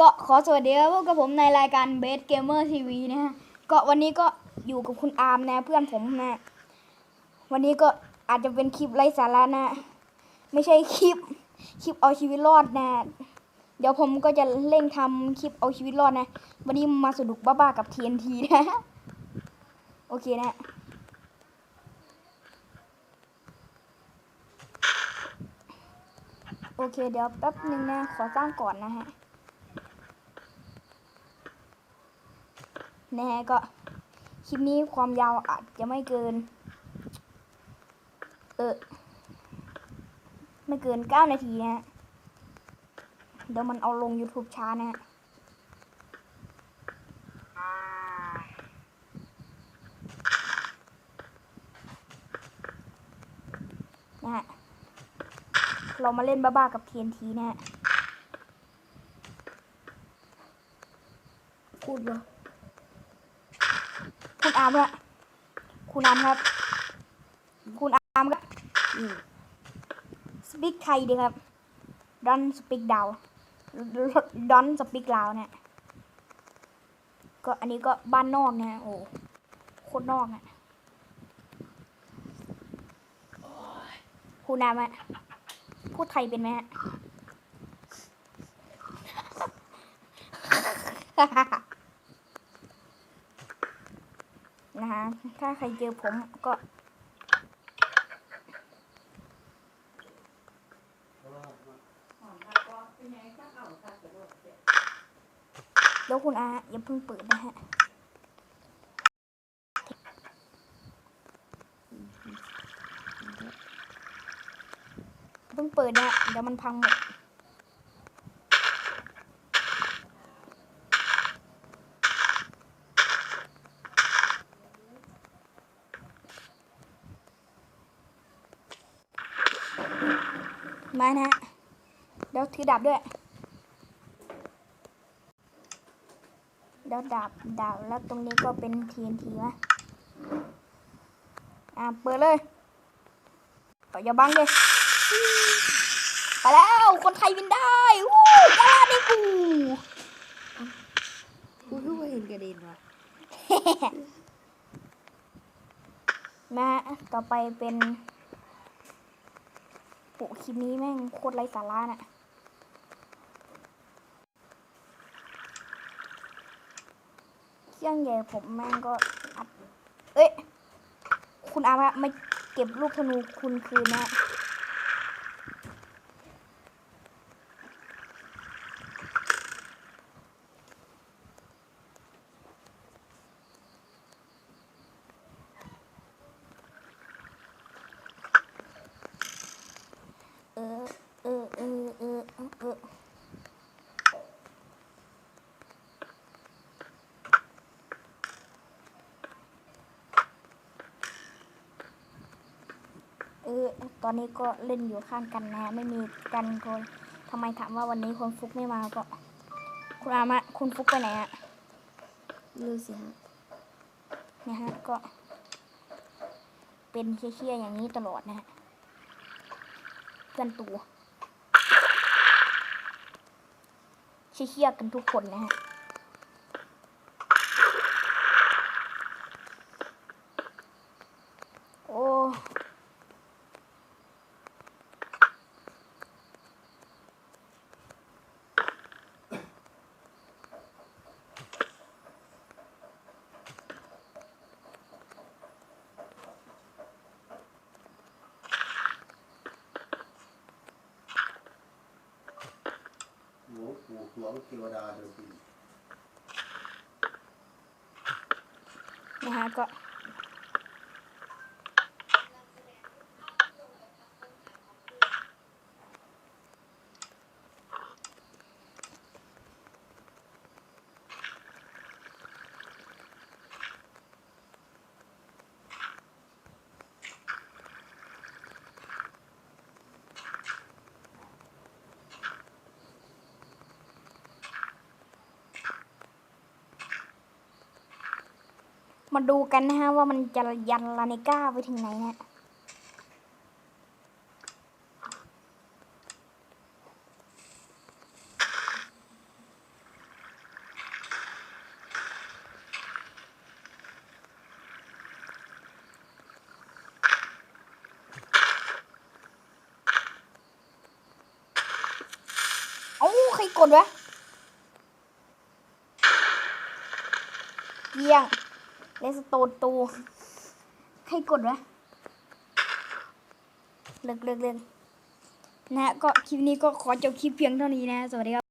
ก็ขอสวัสดีครับพบกับผมในรายการเบสเกมเมอร์ทีวีนะฮะก็วันนี้ก็อยู่กับคุณอาร์มนะเพื่อนผมนะวันนี้ก็อาจจะเป็นคลิปไร้สาระนะ ไม่ใช่คลิปคลิปเอาชีวิตรอดนะ เดี๋ยวผมก็จะเร่งทำคลิปเอาชีวิตรอดนะ วันนี้มาสนุกบ้าๆกับ TNT นะโอเคนะโอเคเดี๋ยวแป๊บนึงนะขอสร้างก่อนนะฮะ นะฮะก็คลิปนี้ความยาวอาจจะไม่เกิน เออไม่เกินเก้านาทีนะฮะ เดี๋ยวมันเอาลง YouTube ช้านะฮะนะฮะ เรามาเล่นบ้าๆกับ TNT นะฮะพูดเลย คุณอามครับคุณอามครับ คุณอามครับสปีกไทยดีครับดอนสปีกดาวดอนสปีกลาวเนี่ยก็อันนี้ก็บ้านนอกนะโอ้โคตรนอกอะคุณอามอะพูดไทยเป็นไหมฮะ นะคะ ถ้าใครเจอผมก็แล้วคุณอาอย่าเพิ่งเปิดนะฮะเพิ่งเปิดนะเดี๋ยวมันพังหมด มานะฮะเดี๋ยวถือดาบด้วย เดี๋ยวดาบดาบแล้วตรงนี้ก็เป็น TNT นะอ่าเปิดเลยต่ออย่าบังเลยไปแล้ว คนไทยบินได้วู้กาลาดิกูกูก็เห็นกระเด็นว่ะนะฮะต่อไปเป็น โหคลิปนี้แม่งโคตรไร้สาระน่ะเครื่องใหญ่ผมแม่งก็อัด เอ้ย คุณอาไม่เก็บลูกธนูคุณคืนนะ เออ เออ เออ เออ เออเออ เออ ตอนนี้ก็เล่นอยู่ข้างกันนะ ไม่มีกันคนทำไมถามว่าวันนี้คนฟุกไม่มาก็ คุณอามะคุณฟุกไปไหนอะรู้สิฮะเนี่ยฮะก็ เป็นเคี้ยๆอย่างนี้ตลอดนะฮะเพื่อนตัวเคี้ยๆกันทุกคนนะฮะ โอ้ หลวงปู่หลวงเทวดาเดินดินนะคะก็ มาดูกันนะฮะว่ามันจะยันลาเนก้าไปถึงไหนนะกดวะเยี่ยง เลสโตนตูให้กดวะเลิกเลิกเลิกนะฮะก็คลิปนี้ก็ขอจบคลิปเพียงเท่านี้นะ สวัสดีครับ